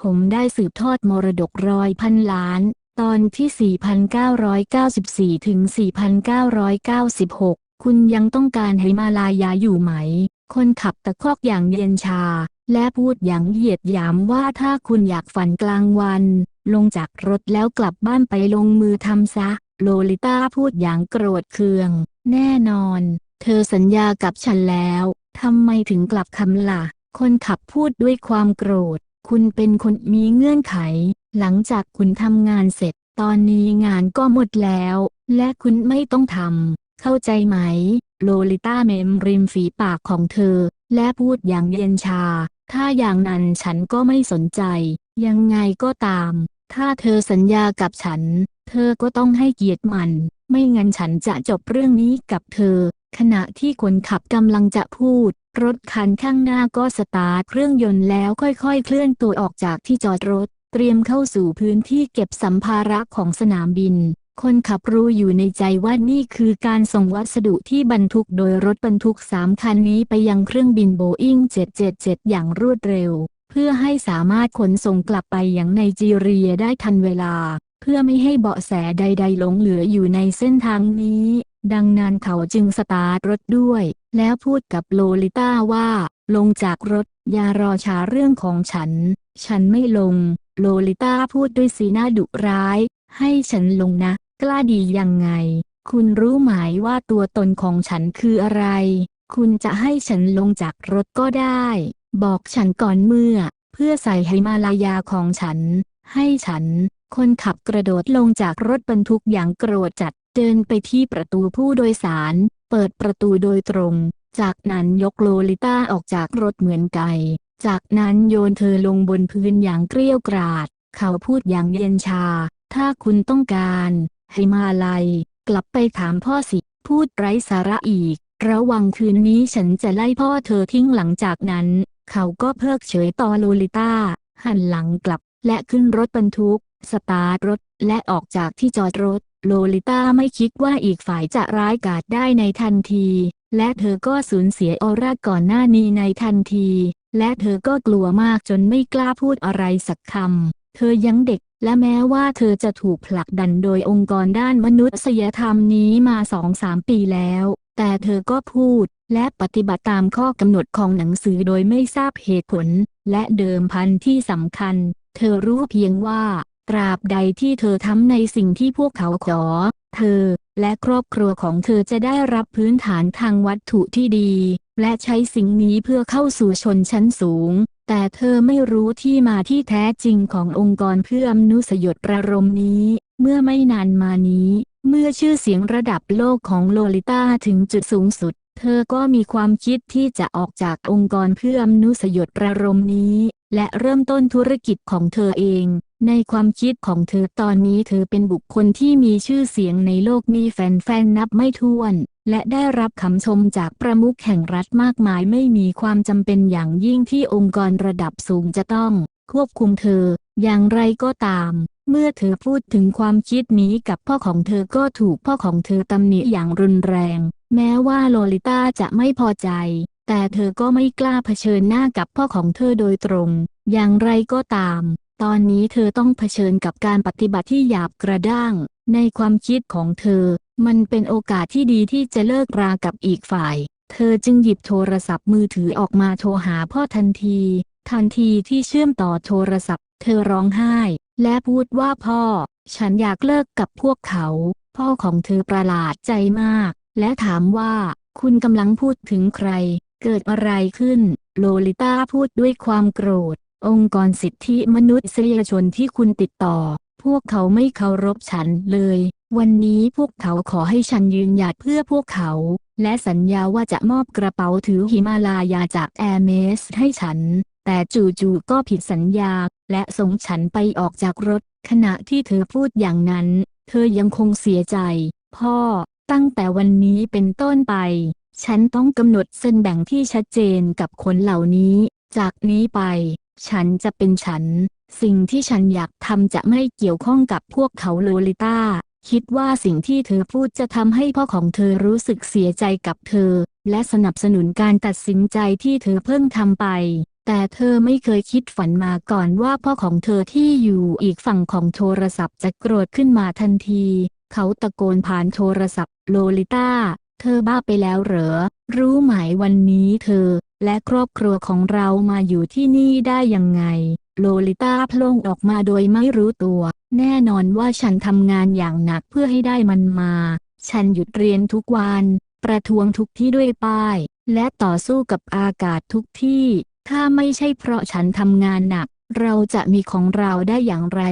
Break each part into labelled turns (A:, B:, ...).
A: ผมได้สืบทอดมรดกร้อยพันล้าน ตอนที่ 4,994 ถึง 4,996 คุณยังต้องการใหิมาลายาอยู่ไหม คนขับตะคอกอย่างเย็นชา และพูดอย่างเหยียดหยามว่าถ้าคุณอยากฝันกลางวัน ลงจากรถแล้วกลับบ้านไปลงมือทำซะ โลลิต้าพูดอย่างโกรธเคือง แน่นอน เธอสัญญากับฉันแล้ว ทำไมถึงกลับคำล่ะ คนขับพูดด้วยความโกรธ คุณเป็นคนมีเงื่อนไข หลังจากคุณทำงานเสร็จ ตอนนี้งานก็หมดแล้ว และคุณไม่ต้องทำ เข้าใจไหม โลลิต้าเมมริมฝีปากของเธอ และพูดอย่างเย็นชา ถ้าอย่างนั้นฉันก็ไม่สนใจ ยังไงก็ตาม ถ้าเธอสัญญากับฉัน เธอก็ต้องให้เกียรติมัน ไม่งั้นฉันจะจบเรื่องนี้กับเธอ ขณะที่คนขับกำลังจะพูด รถคันข้างหน้าก็สตาร์ทเครื่องยนต์แล้วค่อยๆ เคลื่อนตัวออกจากที่จอดรถ เตรียมเข้าสู่พื้นที่เก็บสัมภาระของสนามบิน คนขับรู้อยู่ในใจว่านี่คือการส่งวัสดุที่บรรทุกโดยรถบรรทุกสามคันนี้ไปยังเครื่องบินโบอิ้ง777 อย่างรวดเร็ว เพื่อให้สามารถขนส่งกลับไปยังไนจีเรียได้ทันเวลา เพื่อไม่ให้เบาะแสใด ๆ หลงเหลืออยู่ในเส้นทางนี้ ดังนั้นเขาจึงสตาร์ทรถด้วย แล้วพูดกับโลลิต้าว่า ลงจากรถอย่ารอช้าเรื่องของฉัน ฉันไม่ลง โลลิต้าพูดด้วยสีหน้าดุร้าย ให้ฉันลงนะ กล้าดียังไง คุณรู้ไหมว่าตัวตนของฉันคืออะไร คุณจะให้ฉันลงจากรถก็ได้ บอกฉันก่อนเมื่อ เพื่อใส่หิมาลายาของฉัน ให้ฉัน คนขับกระโดดลงจากรถบรรทุกอย่างโกรธจัดเดินไปที่ประตูผู้โดยสาร เปิดประตูโดยตรง จากนั้นยกโลลิต้าออกจากรถเหมือนไก่ จากนั้นโยนเธอลงบนพื้นอย่างเกรี้ยวกราด เขาพูดอย่างเย็นชา ถ้าคุณต้องการ ให้มาลัย กลับไปถามพ่อสิ พูดไร้สาระอีก ระวังคืนนี้ฉันจะไล่พ่อเธอทิ้งหลังจากนั้น เขาก็เพิกเฉยต่อโลลิต้า หันหลังกลับและขึ้นรถบรรทุก สตาร์ทรถและออกจากที่จอดรถ โลลิต้าไม่คิดว่าอีกฝ่ายจะร้ายกาจได้ในทันที และเธอก็สูญเสียออร่าก่อนหน้านี้ในทันที และเธอก็กลัวมากจนไม่กล้าพูดอะไรสักคำ เธอยังเด็กและแม้ว่าเธอจะถูกผลักดันโดยองค์กรด้านมนุษยธรรมนี้มาสองสามปีแล้ว แต่เธอก็พูดและปฏิบัติตามข้อกำหนดของหนังสือโดยไม่ทราบเหตุผล และเดิมพันที่สำคัญ เธอรู้เพียงว่า ตราบใดที่เธอทำในสิ่งที่พวกเขาขอ เธอ และครอบครัวของเธอจะได้รับพื้นฐานทางวัตถุที่ดี และใช้สิ่งนี้เพื่อเข้าสู่ชนชั้นสูง แต่เธอไม่รู้ที่มาที่แท้จริงขององค์กรเพื่อมนุษยศประรมนี้ เมื่อไม่นานมานี้ เมื่อชื่อเสียงระดับโลกของโลลิต้าถึงจุดสูงสุด เธอก็มีความคิดที่จะออกจากองค์กรเพื่อมนุษยศประรมนี้ และเริ่มต้นธุรกิจของเธอเอง ในความคิดของเธอตอนนี้เธอเป็นบุคคลที่มีชื่อเสียงในโลกมีแฟนๆนับไม่ถ้วน และได้รับคำชมจากประมุขแห่งรัฐมากมายไม่มีความจำเป็นอย่างยิ่งที่องค์กรระดับสูงจะต้อง ควบคุมเธอ อย่างไรก็ตาม เมื่อเธอพูดถึงความคิดนี้กับพ่อของเธอก็ถูกพ่อของเธอตำหนิอย่างรุนแรง แม้ว่าโลลิต้าจะไม่พอใจ แต่เธอก็ไม่กล้าเผชิญหน้ากับพ่อของเธอโดยตรง อย่างไรก็ตาม ตอนนี้เธอต้องเผชิญกับการปฏิบัติที่หยาบกระด้าง ในความคิดของเธอ มันเป็นโอกาสที่ดีที่จะเลิกรากับอีกฝ่าย เธอจึงหยิบโทรศัพท์มือถือออกมาโทรหาพ่อทันที ทันทีที่เชื่อมต่อโทรศัพท์ เธอร้องไห้ และพูดว่าพ่อ ฉันอยากเลิกกับพวกเขา พ่อของเธอประหลาดใจมาก และถามว่า คุณกำลังพูดถึงใคร เกิดอะไรขึ้น โลลิต้าพูดด้วยความโกรธ องค์กรสิทธิมนุษยชนที่คุณติดต่อ พวกเขาไม่เคารพฉันเลย วันนี้พวกเขาขอให้ฉันยืนหยัดเพื่อพวกเขา และสัญญาว่าจะมอบกระเป๋าถือหิมาลายาจากแอร์เมสให้ฉัน แต่จู่ๆก็ผิดสัญญา และส่งฉันไปออกจากรถ ขณะที่เธอพูดอย่างนั้น เธอยังคงเสียใจ พ่อ ตั้งแต่วันนี้เป็นต้นไป ฉันต้องกำหนดเส้นแบ่งที่ชัดเจนกับคนเหล่านี้ จากนี้ไป ฉันจะเป็นฉัน สิ่งที่ฉันอยากทำจะไม่เกี่ยวข้องกับพวกเขาโลลิต้า คิดว่าสิ่งที่เธอพูดจะทำให้พ่อของเธอรู้สึกเสียใจกับเธอ และสนับสนุนการตัดสินใจที่เธอเพิ่งทำไป แต่เธอไม่เคยคิดฝันมาก่อนว่าพ่อของเธอที่อยู่อีกฝั่งของโทรศัพท์จะโกรธขึ้นมาทันที เขาตะโกนผ่านโทรศัพท์โลลิต้าเธอบ้าไปแล้วเหรอ รู้ไหมวันนี้เธอ และครอบครัวของเรามาอยู่ที่นี่ได้ยังไง โลลิต้าพลงออกมาโดยไม่รู้ตัว แน่นอนว่าฉันทำงานอย่างหนักเพื่อให้ได้มันมา ฉันหยุดเรียนทุกวัน ประท้วงทุกที่ด้วยป้าย และต่อสู้กับอากาศทุกที่ ถ้าไม่ใช่เพราะฉันทำงานหนัก เราจะมีของเราได้อย่างไร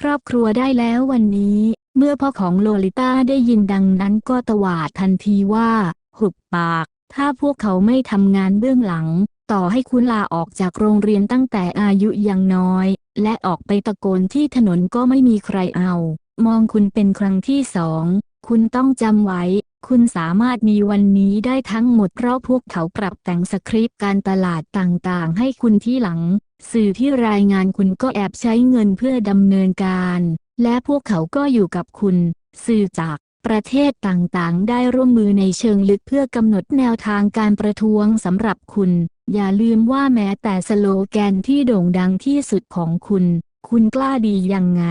A: ครอบครัวได้แล้ววันนี้ เมื่อพ่อของโลลิต้าได้ยินดังนั้นก็ตวาดทันทีว่า หุบปาก ถ้าพวกเขาไม่ทำงานเบื้องหลัง ต่อให้คุณลาออกจากโรงเรียนตั้งแต่อายุยังน้อย และออกไปตะโกนที่ถนนก็ไม่มีใครเอา มองคุณเป็นครั้งที่สอง คุณต้องจำไว้ คุณสามารถมีวันนี้ได้ทั้งหมดเพราะพวกเขาปรับแต่งสคริปต์การตลาดต่างๆ ให้คุณที่หลัง สื่อที่รายงานคุณก็แอบใช้เงินเพื่อดำเนินการ และพวกเขาก็อยู่กับคุณ สื่อจาก ประเทศต่างๆ ได้ร่วมมือในเชิงลึกเพื่อกำหนดแนวทางการประท้วงสำหรับคุณ อย่าลืมว่าแม้แต่สโลแกนที่โด่งดังที่สุดของคุณ คุณกล้าดียังไง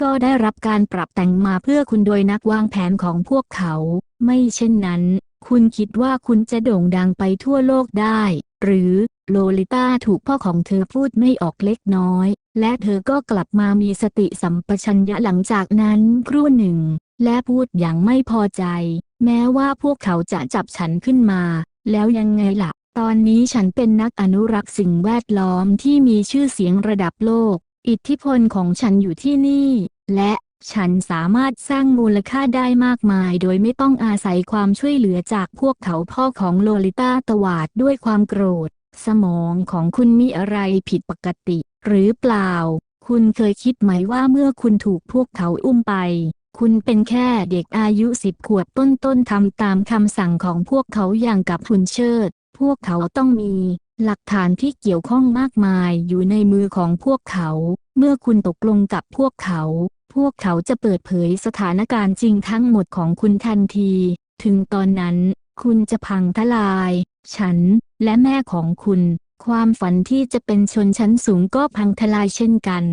A: ก็ได้รับการปรับแต่งมาเพื่อคุณโดยนักวางแผนของพวกเขา ไม่เช่นนั้น คุณคิดว่าคุณจะโด่งดังไปทั่วโลกได้ หรือโลลิต้าถูกพ่อของเธอพูดไม่ออกเล็กน้อย และเธอก็กลับมามีสติสัมปชัญญะหลังจากนั้นครู่หนึ่ง และพูดอย่างไม่พอใจ แม้ว่าพวกเขาจะจับฉันขึ้นมา แล้วยังไงล่ะ ตอนนี้ฉันเป็นนักอนุรักษ์สิ่งแวดล้อมที่มีชื่อเสียงระดับโลก อิทธิพลของฉันอยู่ที่นี่ และฉันสามารถสร้างมูลค่าได้มากมายโดยไม่ต้องอาศัยความช่วยเหลือจากพวกเขาพ่อของโลลิต้าตวาดด้วยความโกรธ สมองของคุณมีอะไรผิดปกติ หรือเปล่า คุณเคยคิดไหมว่าเมื่อคุณถูกพวกเขาอุ้มไป คุณเป็นแค่เด็กอายุสิบขวบต้นๆทำตามคำสั่งของพวกเขาอย่างกับคุณเชิด พวกเขาต้องมี หลักฐานที่เกี่ยวข้องมากมายอยู่ในมือของพวกเขา เมื่อคุณตกลงกับพวกเขา พวกเขาจะเปิดเผยสถานการณ์จริงทั้งหมดของคุณทันที ถึงตอนนั้น คุณจะพังทลาย ฉัน และแม่ของคุณ ความฝันที่จะเป็นชนชั้นสูงก็พังทลายเช่นกัน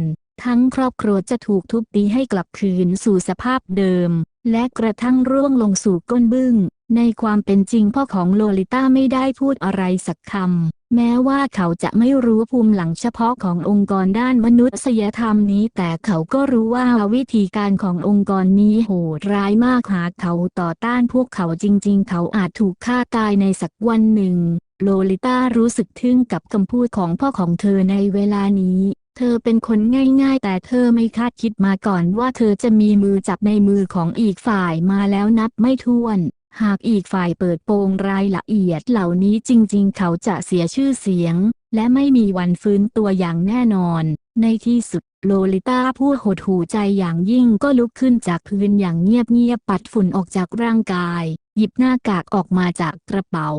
A: ทั้งครอบครัวจะถูกทุบตีให้กลับคืนสู่สภาพเดิม และกระทั่งร่วงลงสู่ก้นบึ้ง ในความเป็นจริงพ่อของโลลิต้าไม่ได้พูดอะไรสักคำ แม้ว่าเขาจะไม่รู้ภูมิหลังเฉพาะขององค์กรด้านมนุษยธรรมนี้ แต่เขาก็รู้ว่าวิธีการขององค์กรนี้โหดร้ายมากหากเขาต่อต้านพวกเขาจริง ๆ เขาอาจถูกฆ่าตายในสักวันหนึ่งโลลิต้ารู้สึกทึ่งกับคำพูดของพ่อของเธอในเวลานี้ ธอเป็นคนง่าย ๆ แต่เธอไม่คาดคิดมาก่อนว่าเธอจะมีมือจับในมือของอีกฝ่ายมาแล้วนับไม่ถ้วน หากอีกฝ่ายเปิดโปงรายละเอียดเหล่านี้จริง ๆ เขาจะเสียชื่อเสียง และไม่มีวันฟื้นตัวอย่างแน่นอน ในที่สุดโลลิต้าผู้หดหูใจอย่างยิ่งก็ลุกขึ้นจากพื้นอย่างเงียบๆปัดฝุ่นออกจากร่างกาย หยิบหน้ากากออกมาจากกระเป๋า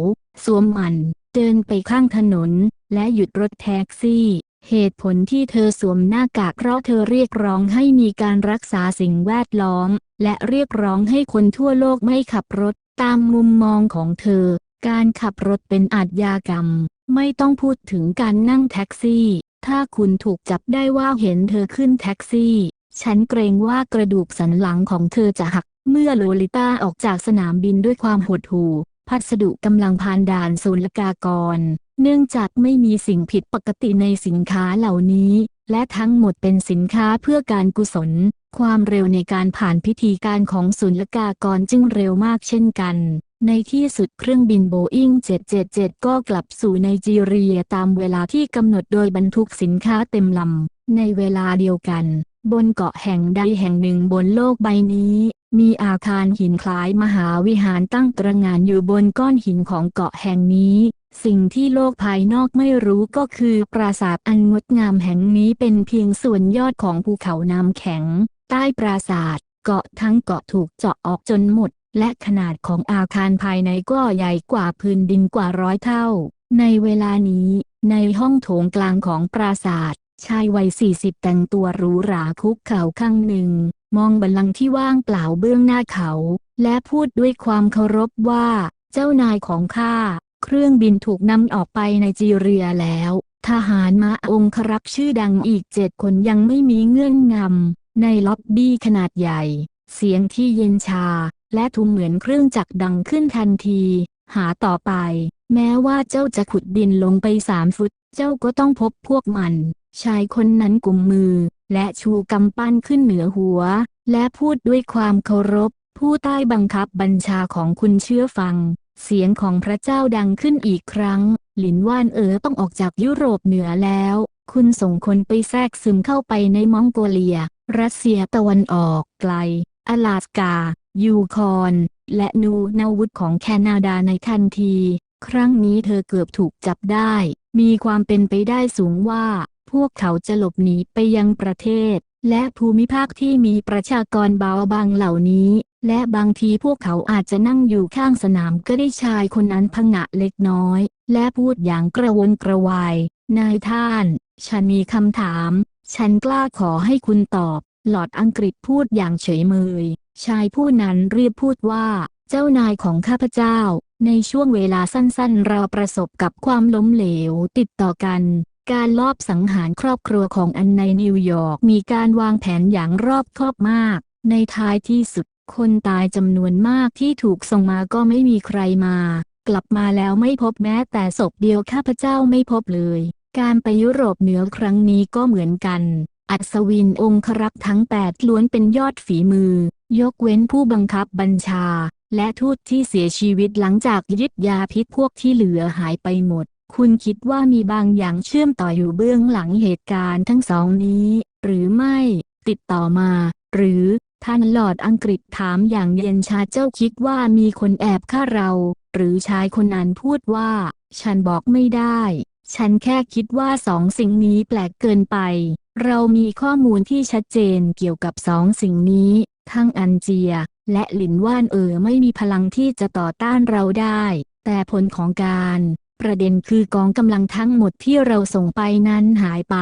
A: สวมมัน เดินไปข้างถนน และหยุดรถแท็กซี่ เหตุผลที่เธอสวมหน้ากากเพราะเธอเรียกร้องให้มีการรักษาสิ่งแวดล้อม และเรียกร้องให้คนทั่วโลกไม่ขับรถ ตามมุมมองของเธอ การขับรถเป็นอาชญากรรม ไม่ต้องพูดถึงการนั่งแท็กซี่ ถ้าคุณถูกจับได้ว่าเห็นเธอขึ้นแท็กซี่ ฉันเกรงว่ากระดูกสันหลังของเธอจะหัก เมื่อโลลิต้าออกจากสนามบินด้วยความหดหู่ พัสดุกำลังผ่านด่านศุลกากร เนื่องจากไม่มีสิ่งผิดปกติในสินค้าเหล่านี้ และทั้งหมดเป็นสินค้าเพื่อการกุศล ความเร็วในการผ่านพิธีการของศุลกากรจึงเร็วมากเช่นกัน ในที่สุดเครื่องบินโบอิง777 ก็กลับสู่ไนจีเรียตามเวลาที่กำหนดโดยบรรทุกสินค้าเต็มลำ ในเวลาเดียวกัน บนเกาะแห่งใดแห่งหนึ่งบนโลกใบนี้ มีอาคารหินคล้ายมหาวิหารตั้งตระหง่านอยู่บนก้อนหินของเกาะแห่งนี้ สิ่งที่โลกภายนอกไม่รู้ก็คือปราสาทอันงดงามแห่งนี้เป็นเพียงส่วนยอดของภูเขาน้ำแข็ง ใต้ปราสาทเกาะทั้งเกาะถูกเจาะออกจนหมด และขนาดของอาคารภายในก็ใหญ่กว่าพื้นดินกว่าร้อยเท่า ในเวลานี้ ในห้องโถงกลางของปราสาทชายวัยสี่สิบแต่งตัวหรูหราคุกเข่าข้างหนึ่ง มองบัลลังก์ที่ว่างเปล่าเบื้องหน้าเขา และพูดด้วยความเคารพว่า เจ้านายของข้า เครื่องบินถูกนำออกไปในจีเรียแล้ว ทหารมาองครักษ์ชื่อดังอีกเจ็ดคนยังไม่มีเงื่อนงำในล็อบบี้ขนาดใหญ่ เสียงที่เย็นชา และทุงเหมือนเครื่องจักรดังขึ้นทันที หาต่อไป แม้ว่าเจ้าจะขุดดินลงไปสามฟุต เจ้าก็ต้องพบพวกมัน ชายคนนั้นกุมมือ และชูกำปั้นขึ้นเหนือหัว และพูดด้วยความเคารพ ผู้ใต้บังคับบัญชาของคุณเชื่อฟัง เสียงของพระเจ้าดังขึ้นอีกครั้ง หลินว่านเอ๋อต้องออกจากยุโรปเหนือแล้ว คุณส่งคนไปแทรกซึมเข้าไปในมองโกเลีย รัสเซียตะวันออกไกล อลาสกา ยูคอนและนูนาวุธของแคนาดาในทันที ครั้งนี้เธอเกือบถูกจับได้ มีความเป็นไปได้สูงว่า พวกเขาจะหลบหนีไปยังประเทศ และภูมิภาคที่มีประชากรเบาบางเหล่านี้ และบางทีพวกเขาอาจจะนั่งอยู่ข้างสนามก็ได้ชายคนนั้นพงะเล็กน้อย และพูดอย่างกระวนกระวาย นายท่าน ฉันมีคำถาม ฉันกล้าขอให้คุณตอบ หลอดอังกฤษพูดอย่างเฉยเมย ชายผู้นั้นรีบพูดว่า เจ้านายของข้าพเจ้าในช่วงเวลาสั้นๆ เราประสบกับความล้มเหลวติดต่อกัน การลอบสังหารครอบครัวของอันในนิวยอร์กมีการวางแผนอย่างรอบคอบมาก ในท้ายที่สุด คนตายจำนวนมากที่ถูกส่งมาก็ไม่มีใครมา กลับมาแล้วไม่พบแม้แต่ศพเดียวข้าพเจ้าไม่พบเลย การไปยุโรปเหนือครั้งนี้ก็เหมือนกัน อัศวินองครักษ์ทั้งแปดล้วนเป็นยอดฝีมือ ยกเว้นผู้บังคับบัญชา และทูตที่เสียชีวิตหลังจากยึดยาพิษพวกที่เหลือหายไปหมด คุณคิดว่ามีบางอย่างเชื่อมต่ออยู่เบื้องหลังเหตุการณ์ทั้งสองนี้ หรือไม่ ติดต่อมา หรือท่านหลอดอังกฤษถามอย่างเย็นชาเจ้าคิดว่ามีคนแอบฆ่าเรา หรือชายคนนั้นพูดว่า ฉันบอกไม่ได้ ฉันแค่คิดว่าสองสิ่งนี้แปลกเกินไป เรามีข้อมูลที่ชัดเจนเกี่ยวกับสองสิ่งนี้ ทั้งอันเจีย และหลินว่านเอ๋อไม่มีพลังที่จะต่อต้านเราได้ แต่ผลของการ ประเด็นคือกองกำลังทั้งหมดที่เราส่งไปนั้นหายไป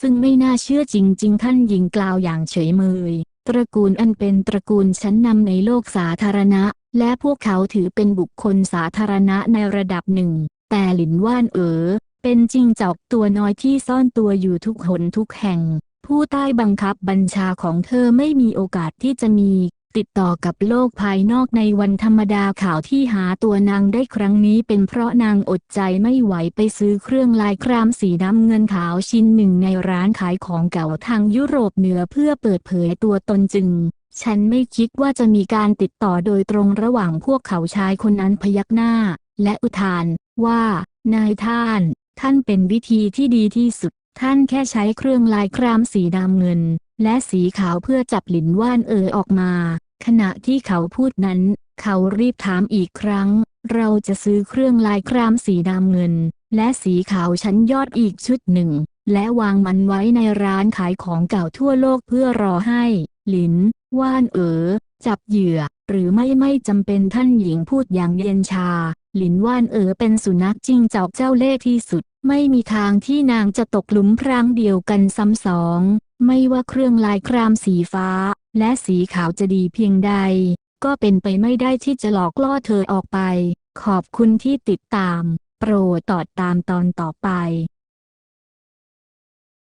A: ซึ่งไม่น่าเชื่อจริง ๆ ท่านหญิงกล่าวอย่างเฉยเมย ตระกูลอันเป็นตระกูลชั้นนำในโลกสาธารณะ และพวกเขาถือเป็นบุคคลสาธารณะในระดับหนึ่ง แต่หลินว่านเอ๋อเป็นจริงจอกตัวน้อยที่ซ่อนตัวอยู่ทุกหนทุกแห่ง ผู้ใต้บังคับบัญชาของเธอไม่มีโอกาสที่จะมี ติดต่อกับโลกภายนอกในวันธรรมดาข่าวที่หาตัวนางได้ครั้งนี้เป็นเพราะนางอดใจไม่ไหวไปซื้อเครื่องลายครามสีน้ำเงินขาวชิ้นหนึ่งในร้านขายของเก่าทางยุโรปเหนือเพื่อเปิดเผยตัวตนจึง ฉันไม่คิดว่าจะมีการติดต่อโดยตรงระหว่างพวกเขาชายคนนั้นพยักหน้า และอุทานว่า นายท่าน ท่านเป็นวิธีที่ดีที่สุด ท่านแค่ใช้เครื่องลายครามสีดำเงิน และสีขาวเพื่อจับหลินว่านเอ๋อออกมา ขณะที่เขาพูดนั้น เขารีบถามอีกครั้ง เราจะซื้อเครื่องลายครามสีดำเงิน และสีขาวชั้นยอดอีกชุดหนึ่ง และวางมันไว้ในร้านขายของเก่าทั่วโลกเพื่อรอให้ หลิน ว่านเอ๋อจับเหยื่อ หรือไม่ไม่จำเป็นท่านหญิงพูดอย่างเย็นชา หลินว่านเอ๋อเป็นสุนัขจิ้งจอกเจ้าเล่ห์ที่สุด ไม่มีทางที่นางจะตกหลุมพรางเดียวกันซ้ำสอง ไม่ว่าเครื่องลายครามสีฟ้า และสีขาวจะดีเพียงใด ก็เป็นไปไม่ได้ที่จะหลอกล่อเธอออกไป ขอบคุณที่ติดตาม โปรดตอดตามตอนต่อไป